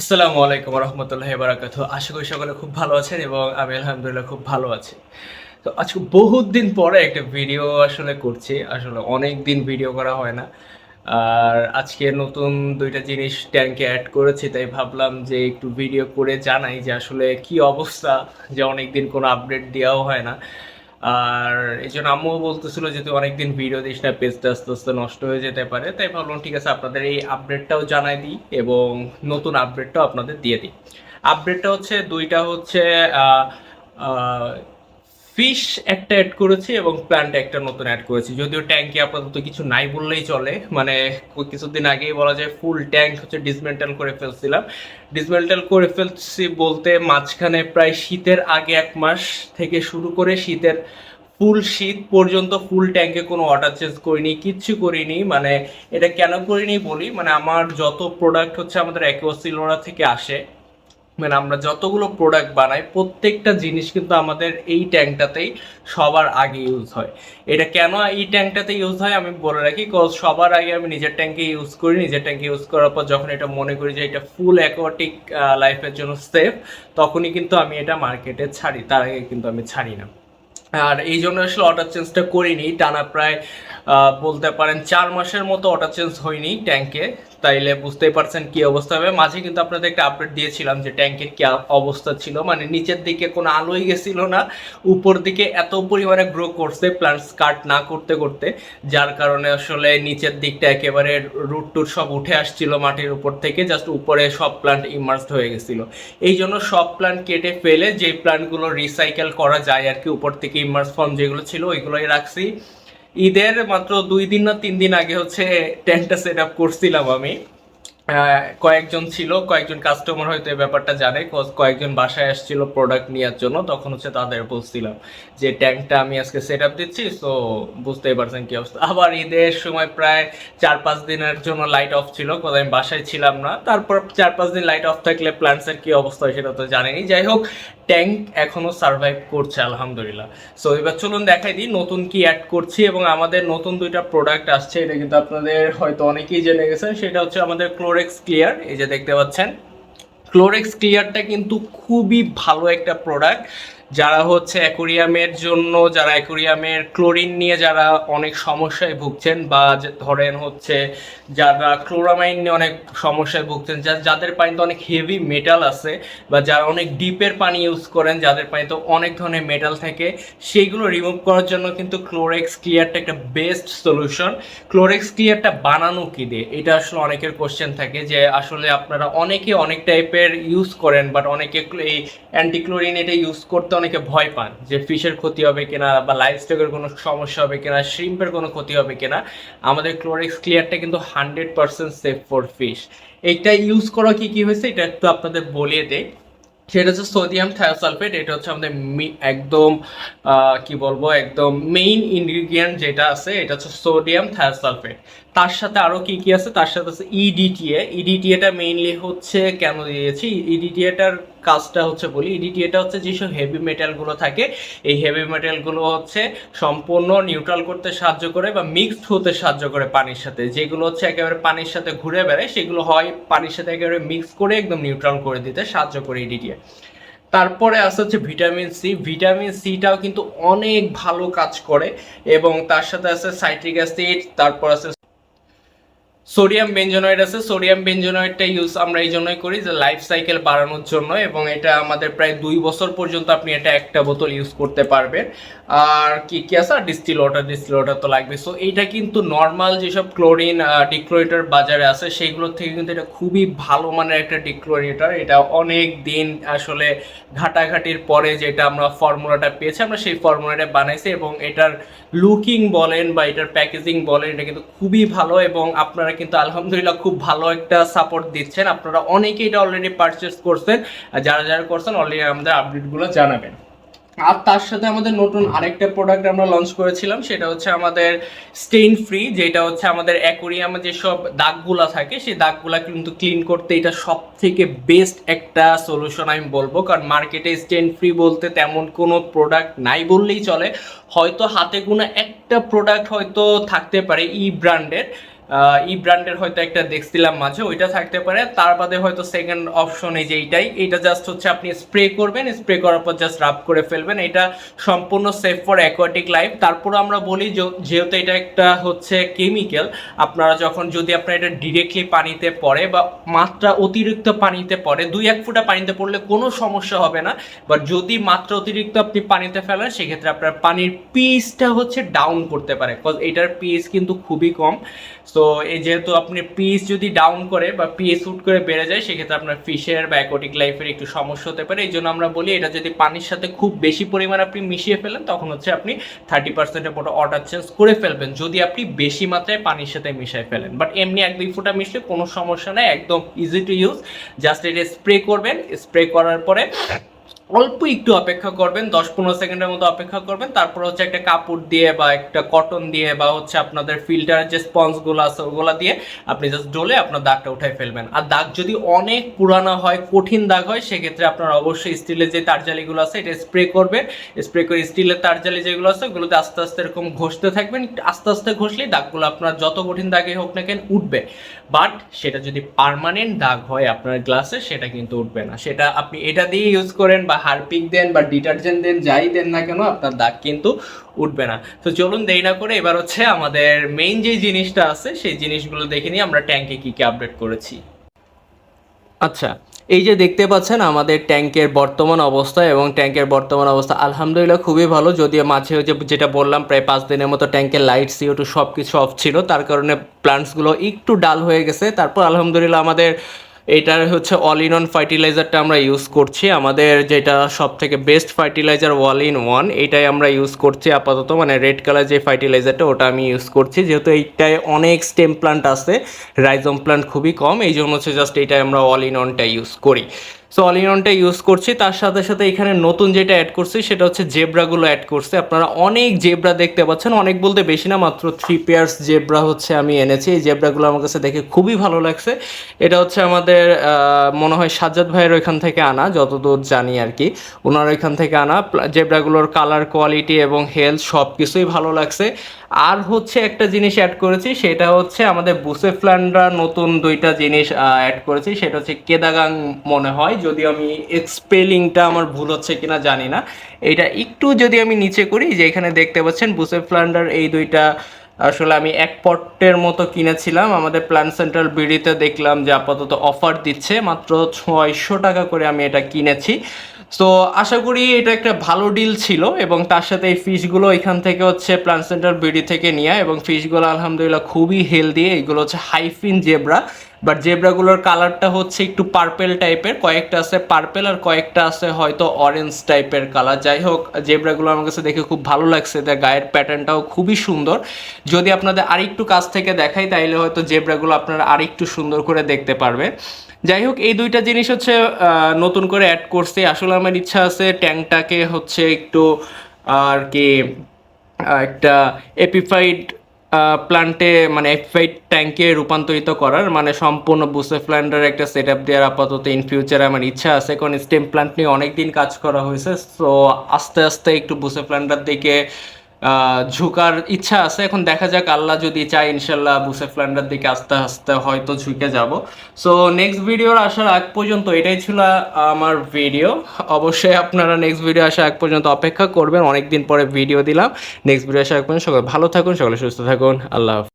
আসসালামু আলাইকুম রহমতুল্লাহ বারাকাত আশা করি সকলে খুব ভালো আছেন এবং আমি আলহামদুলিল্লাহ খুব ভালো আছি। তো আজকে বহুত দিন পরে একটা ভিডিও আসলে করছি। আসলে অনেক দিন ভিডিও করা হয় না। আর আজকে নতুন দুইটা জিনিস ট্যাঙ্কে অ্যাড করেছি, তাই ভাবলাম যে একটু ভিডিও করে জানাই যে আসলে কি অবস্থা, যে অনেক দিন কোনো আপডেট দেওয়াও হয় না। আর এই জন্য আম্মুও বলতেছিল যে, তুই অনেকদিন ভিডিও দিস না পেজটা আস্তে আস্তে নষ্ট হয়ে যেতে পারে। তাই ভাবলাম, ঠিক আছে, আপনাদের এই আপডেটটাও জানাই দিই এবং নতুন আপডেটটাও আপনাদের দিয়ে দিই। আপডেটটা হচ্ছে, দুইটা হচ্ছে ফিশ একটা অ্যাড করেছি এবং প্ল্যান্ট একটা নতুন অ্যাড করেছি। যদিও ট্যাঙ্কে আপাতত কিছু নাই বললেই চলে। মানে কিছুদিন আগেই বলা যায় ফুল ট্যাঙ্ক হচ্ছে ডিসমেন্টাল করে ফেলছিলাম। ডিসমেন্টাল করে ফেলছি বলতে মাঝখানে প্রায় শীতের আগে এক মাস থেকে শুরু করে শীতের ফুল শীত পর্যন্ত ফুল ট্যাঙ্কে কোনো ওয়াটার চেঞ্জ করিনি, কিচ্ছু করিনি। মানে এটা কেন করিনি বলি? মানে আমার যত প্রোডাক্ট হচ্ছে আমাদের অ্যাকোয়াসিলোরা থেকে আসে। মানে আমরা যতগুলো প্রোডাক্ট বানাই, প্রত্যেকটা জিনিস কিন্তু আমাদের এই ট্যাঙ্কটাতেই সবার আগে ইউজ হয়। এটা কেন এই ট্যাঙ্কটাতে ইউজ হয় আমি বলে রাখি কজ সবার আগে আমি নিজের ট্যাঙ্কে ইউজ করি। নিজের ট্যাঙ্কে ইউজ করার পর যখন এটা মনে করি যে এটা ফুল অ্যাকোয়াটিক লাইফের জন্য সেফ তখনই কিন্তু আমি এটা মার্কেটে ছাড়ি। তার আগে কিন্তু আমি ছাড়ি না। আর এই জন্য আসলে অর্ডার চেঞ্জটা করিনি। টানা প্রায় বলতে পারেন চার মাসের মতো অর্ডার চেঞ্জ হয়নি ট্যাঙ্কে তাইলে বুঝতেই পারছেন কি অবস্থা হবে। মাঝে কিন্তু আপনাদের একটা আপডেট দিয়েছিলাম যে ট্যাঙ্কের কি অবস্থা ছিল। মানে নিচের দিকে কোনো আলোই গেছিল না। উপর দিকে এত পরিমাণে গ্রো করছে প্লান্টস কাট না করতে করতে। যার কারণে আসলে নিচের দিকটা একেবারে রুট টুট সব উঠে আসছিল মাটির উপর থেকে। জাস্ট উপরে সব প্লান্ট ইমার্সড হয়ে গেছিল। এই জন্য সব প্লান্ট কেটে ফেলে যে প্লান্টগুলো রিসাইকেল করা যায় আর কি, উপর থেকে ইমার্স ফর্ম যেগুলো ছিল, ওইগুলোই রাখছি। ঈদের মাত্র দুই দিন না তিন দিন আগে হচ্ছে টেন্টটা সেট আপ করছিলাম আমি। কয়েকজন ছিল, কয়েকজন কাস্টমার হয়তো এই ব্যাপারটা জানে কয়েকজন বাসায় আসছিল প্রোডাক্ট নেওয়ার জন্য, তখন হচ্ছে তাদের বলছিলাম যে ট্যাঙ্কটা আমি আজকে সেট আপ দিচ্ছি তো বুঝতেই পারছেন কি অবস্থা। আবার ঈদের সময় প্রায় চার পাঁচ দিনের জন্য লাইট অফ ছিল কোথায় আমি বাসায় ছিলাম না। তারপর চার পাঁচ দিন লাইট অফ থাকলে প্ল্যান্টসের কি অবস্থা হয় সেটা তো জানেনি। যাই হোক ট্যাঙ্ক এখনও সার্ভাইভ করছে, আলহামদুলিল্লাহ। সো এবার চলুন দেখাই দিই নতুন কি অ্যাড করছি এবং আমাদের নতুন দুইটা প্রোডাক্ট আসছে, এটা কিন্তু আপনাদের হয়তো অনেকেই জেনে গেছেন, সেটা হচ্ছে আমাদের ক্লোরেক্স ক্লিয়ার এই যে দেখতে পাচ্ছেন। ক্লোরেক্স ক্লিয়ারটা কিন্তু খুবই ভালো একটা প্রোডাক্ট যারা হচ্ছে অ্যাকোরিয়ামের জন্য, যারা অ্যাকোরিয়ামের ক্লোরিন নিয়ে যারা অনেক সমস্যায় ভুগছেন বা ধরেন হচ্ছে যারা ক্লোরামাইন নিয়ে অনেক সমস্যায় ভুগছেন যাদের পানিতে অনেক হেভি মেটাল আছে বা যারা অনেক ডিপের পানি ইউজ করেন, যাদের পানিতে অনেক ধরনের মেটাল থাকে, সেইগুলো রিমুভ করার জন্য কিন্তু ক্লোরেক্স ক্লিয়ারটা একটা বেস্ট সলিউশন ক্লোরেক্স ক্লিয়ারটা বানানো কী দিয়ে? এটা আসলে অনেকের কোশ্চেন থাকে যে আসলে আপনারা অনেকে অনেক টাইপের ইউজ করেন বাট অনেকে এই অ্যান্টিক্লোরিন এটা ইউজ করতে অনেকে ভয় পান যে ফিশের ক্ষতি হবে কিনা বা লাইফ স্টকের কোনো সমস্যা হবে কিনা শ্রিম্পের কোনো ক্ষতি হবে কিনা, আমাদের ক্লোরেক্স ক্লিয়ারটা কিন্তু hundred percent safe for fish এইটা ইউজ করা কি কি হয়েছে? এটা একটু আপনাদের বলিয়ে দেয় সেটা হচ্ছে সোডিয়াম থায়োসালফেট এটা হচ্ছে আমাদের একদম কি বলব, একদম মেইন ইনগ্রিডিয়েন্ট যেটা আছে, এটা হচ্ছে সোডিয়াম থায়োসালফেট তার সাথে আরও কি কি আছে? তার সাথে আছে ইডিটিএ ইডিটিএটা মেইনলি হচ্ছে কেন দিয়েছি? ইডিটিএটার কাজটা হচ্ছে বলি ইডিটিএটা হচ্ছে যেসব হেভি মেটালগুলো থাকে, এই হেভি মেটালগুলো হচ্ছে সম্পূর্ণ নিউট্রাল করতে সাহায্য করে বা মিক্সড হতে সাহায্য করে পানির সাথে। যেগুলো হচ্ছে একেবারে পানির সাথে ঘুরে বেড়ায়, সেগুলো হয় পানির সাথে একেবারে মিক্স করে একদম নিউট্রাল করে দিতে সাহায্য করে ইডিটিএ তারপরে আসে হচ্ছে ভিটামিন সি ভিটামিন সিটাও কিন্তু অনেক ভালো কাজ করে এবং তার সাথে আছে সাইট্রিক অ্যাসিড তারপর আছে সোডিয়াম বেঞ্জোনয়েড আছে। সোডিয়াম বেঞ্জোনয়েডটা ইউজ আমরা এই জন্যই করি যে লাইফ সাইকেল বাড়ানোর জন্য এবং এটা আমাদের প্রায় দুই বছর পর্যন্ত আপনি এটা একটা বোতল ইউজ করতে পারবেন। আর কি কি আছে? আর ডিস্টিল ওয়াটার ডিস্টিল ওয়াটার তো লাগবে। সো এইটা কিন্তু নর্মাল যেসব ক্লোরিন ডিক্লোরেটার বাজারে আছে, সেইগুলোর থেকে কিন্তু এটা খুবই ভালো মানের একটা ডিক্লোরেটার এটা অনেক দিন আসলে ঘাটাঘাটির পরে যেটা আমরা ফর্মুলাটা পেয়েছি, আমরা সেই ফর্মুলাটা বানাইছি এবং এটার লুকিং বলেন বা এটার প্যাকেজিং বলেন, এটা কিন্তু খুবই ভালো এবং আপনারা কিন্তু আলহামদুলিল্লাহ খুব ভালো একটা সাপোর্ট দিচ্ছেন। আপনারা অনেকেই এটা অলরেডি পারচেস করছেন। যারা যারা করছেন অলরেডি আমাদের আপডেটগুলো জানাবেন। আর তার সাথে আমাদের নতুন আরেকটা প্রোডাক্ট আমরা লঞ্চ করেছিলাম, সেটা হচ্ছে আমাদের স্টেইন ফ্রি যেটা হচ্ছে আমাদের অ্যাকোরিয়ামে যেসব দাগগুলা থাকে, সেই দাগগুলা কিন্তু ক্লিন করতে এটা সব থেকে বেস্ট একটা সলিউশন আমি বলব। কারণ মার্কেটে স্টেইন ফ্রি বলতে তেমন কোনো প্রোডাক্ট নাই বললেই চলে। হয়তো হাতে গোনা একটা প্রোডাক্ট হয়তো থাকতে পারে ই ব্র্যান্ডের ই ব্র্যান্ডের হয়তো একটা দেখছিলাম মাঝে, ওইটা থাকতে পারে। তার বাদে হয়তো সেকেন্ড অপশন এই যে এইটাই। এইটা জাস্ট হচ্ছে আপনি স্প্রে করবেন স্প্রে করার পর জাস্ট রাব করে ফেলবেন। এটা সম্পূর্ণ সেফ ফর অ্যাকোয়াটিক লাইফ তারপর আমরা বলি যেহেতু এটা একটা হচ্ছে কেমিক্যাল আপনারা যখন যদি আপনার এটা ডিরেক্টলি পানিতে পড়ে বা মাত্রা অতিরিক্ত পানিতে পড়ে, দুই এক ফুটা পানিতে পড়লে কোনো সমস্যা হবে না। বাট যদি মাত্রা অতিরিক্ত আপনি পানিতে ফেলেন, সেক্ষেত্রে আপনার পানির পিএইচটা হচ্ছে ডাউন করতে পারে। বিকজ এটার পিএইচ কিন্তু খুবই কম। সো এই যেহেতু আপনি পিএইচ যদি ডাউন করে বা পিএস উট করে বেড়ে যায়, সেক্ষেত্রে আপনার ফিশের বা অ্যাকোটিক লাইফের একটু সমস্যা হতে পারে। এই জন্য আমরা বলি এটা যদি পানির সাথে খুব বেশি পরিমাণে আপনি মিশিয়ে ফেলেন, তখন হচ্ছে আপনি থার্টি পার্সেন্টের মতো অর্ডার চেঞ্জ করে ফেলবেন, যদি আপনি বেশি মাত্রায় পানির সাথে মিশাই ফেলেন। বাট এমনি এক দুই ফুটা মিশলে কোনো সমস্যা নেই, একদম ইজি টু ইউজ জাস্ট এটা স্প্রে করবেন স্প্রে করার পরে অল্প একটু অপেক্ষা করবেন, দশ পনেরো সেকেন্ডের মতো অপেক্ষা করবেন। তারপর হচ্ছে একটা কাপড় দিয়ে বা একটা কটন দিয়ে বা হচ্ছে আপনাদের ফিল্টারের যে স্পঞ্জগুলো আছে, ওগুলো দিয়ে আপনি জাস্ট ডলে আপনার দাগটা উঠাই ফেলবেন। আর দাগ যদি অনেক পুরানো হয়, কঠিন দাগ হয়, সেক্ষেত্রে আপনার অবশ্যই স্টিলের যে তারজালিগুলো আছে, এটা স্প্রে করবেন। স্প্রে করে স্টিলের তারজালি যেগুলো আছে, ওগুলোতে আস্তে আস্তে এরকম ঘষতে থাকবেন। আস্তে আস্তে ঘষলেই দাগগুলো আপনার যত কঠিন দাগে হোক না কেন উঠবে। বাট সেটা যদি পার্মানেন্ট দাগ হয় আপনার গ্লাসে সেটা কিন্তু উঠবে না। সেটা আপনি এটা দিয়ে ইউজ করেন বা হারপিক দেন বা ডিটারজেন্ট দেন, যাই দেন না কেন, আপনার দাগ কিন্তু উঠবে না। তো চলুন দেরি না করে এবার হচ্ছে আমাদের মেইন যে জিনিসটা আছে, সেই জিনিসগুলো দেখে নিয়ে আমরা ট্যাঙ্কে কি কি আপডেট করেছি। আচ্ছা এই যে দেখতে পাচ্ছেন আমাদের ট্যাঙ্কের বর্তমান অবস্থা এবং ট্যাঙ্কের বর্তমান অবস্থা আলহামদুলিল্লাহ খুবই ভালো। যদিও মাঝে যে যেটা বললাম, প্রায় পাঁচ দিনের মতো ট্যাঙ্কের লাইট সিও টু সব কিছু অফ ছিল। তার কারণে প্লান্টসগুলো একটু ডাল হয়ে গেছে। তারপর আলহামদুলিল্লাহ আমাদের এটার হচ্ছে অল ইন ওয়ান ফার্টিলাইজারটা আমরা ইউজ করছি। আমাদের যেটা সব থেকে best fertiliser all in one এটাই আমরা ইউজ করছি আপাতত। মানে রেড কালার যে ফার্টিলাইজারটা ওটা আমি ইউজ করছি। যেহেতু এইটায় অনেক স্টেম প্লান্ট আছে রাইজম প্লান্ট খুবই কম এই জন্য হচ্ছে জাস্ট এটাই আমরা অল ইন ওয়ানটা ইউজ করি। সো অল ইন ওয়ানটা ইউজ করছি। তার সাথে সাথে এখানে নতুন যেটা অ্যাড করছি, সেটা হচ্ছে জেব্রাগুলো অ্যাড করছে। আপনারা অনেক জেব্রা দেখতে পাচ্ছেন। অনেক বলতে বেশি না, মাত্র থ্রি পেয়ার্স জেব্রা হচ্ছে আমি এনেছি। এই জেব্রাগুলো আমার কাছে দেখে খুবই ভালো লাগছে। এটা হচ্ছে আমাদের মনে হয় সাজ্জাদ ভাইয়ের ওইখান থেকে আনা, যতদূর জানি আর কি। ওনার ওইখান থেকে আনা। জেব্রাগুলোর কালার কোয়ালিটি এবং হেলথ সব কিছুই ভালো লাগছে। আর হচ্ছে একটা জিনিস অ্যাড করেছি, সেটা হচ্ছে আমাদের বুসেফ্ল্যান্ডরা নতুন দুইটা জিনিস অ্যাড করেছি, সেটা হচ্ছে কেদাগাং মনে হয়, যদি আমি স্পেলিংটা আমার ভুল হচ্ছে কিনা জানি না। এটা একটু যদি আমি নিচে করি, যে এখানে দেখতে পাচ্ছেন বুসেফ্ল্যান্ডার এই দুইটা, আসলে আমি এক পটের মতো কিনেছিলাম, আমাদের প্ল্যান সেন্ট্রাল বিডিতে দেখলাম যে আপাতত অফার দিচ্ছে, মাত্র ছয়শো টাকা করে আমি এটা কিনেছি। সো আশা করি এটা একটা ভালো ডিল ছিল এবং তার সাথে এই ফিশগুলো এখান থেকে হচ্ছে প্ল্যান সেন্টার বিডি থেকে নিয়ে এবং ফিশগুলো আলহামদুলিল্লাহ খুবই হেলদি এইগুলো হচ্ছে হাইফিন জেব্রা বাট জেব্রাগুলোর কালারটা হচ্ছে একটু পার্পেল টাইপের কয়েকটা আছে পার্পেল আর কয়েকটা আছে হয়তো অরেঞ্জ টাইপের কালার যাই হোক জেব্রাগুলো আমার কাছে দেখে খুব ভালো লাগছে। তার গায়ের প্যাটার্নটাও খুবই সুন্দর। যদি আপনাদের আরেকটু কাছ থেকে দেখাই, তাইলে হয়তো জেব্রাগুলো আপনারা আরেকটু সুন্দর করে দেখতে পারবে। যাই হোক, এই দুইটা জিনিস হচ্ছে নতুন করে অ্যাড করছি। আসলে আমার ইচ্ছা আছে ট্যাঙ্কটাকে হচ্ছে একটু, আর কি একটা এপিফাইড প্ল্যান্টে মানে এফাইট ট্যাঙ্কে রূপান্তরিত করার মানে সম্পূর্ণ বুসে প্ল্যান্টের একটা সেট আপ দেওয়ার আপাতত ইন ফিউচারে আমার ইচ্ছা আছে। কারণ স্টেম প্ল্যান্ট নিয়ে অনেক দিন কাজ করা হয়েছে সো আস্তে আস্তে একটু বুসে প্ল্যান্টার দিকে ঝুঁকার ইচ্ছা আছে। এখন দেখা যাক, আল্লাহ যদি চায়, ইনশাল্লাহ বুসেফল্যান্ডার দিকে আস্তে আস্তে হয়তো ঝুঁকে যাব। সো নেক্সট ভিডিওর আসার আগ পর্যন্ত এটাই ছিল আমার ভিডিও অবশ্যই আপনারা নেক্সট ভিডিও আসার আগ পর্যন্ত অপেক্ষা করবেন। অনেকদিন পরে ভিডিও দিলাম। নেক্সট ভিডিও আসার আগ পর্যন্ত সকলে ভালো থাকুন, সকলে সুস্থ থাকুন। আল্লাহ।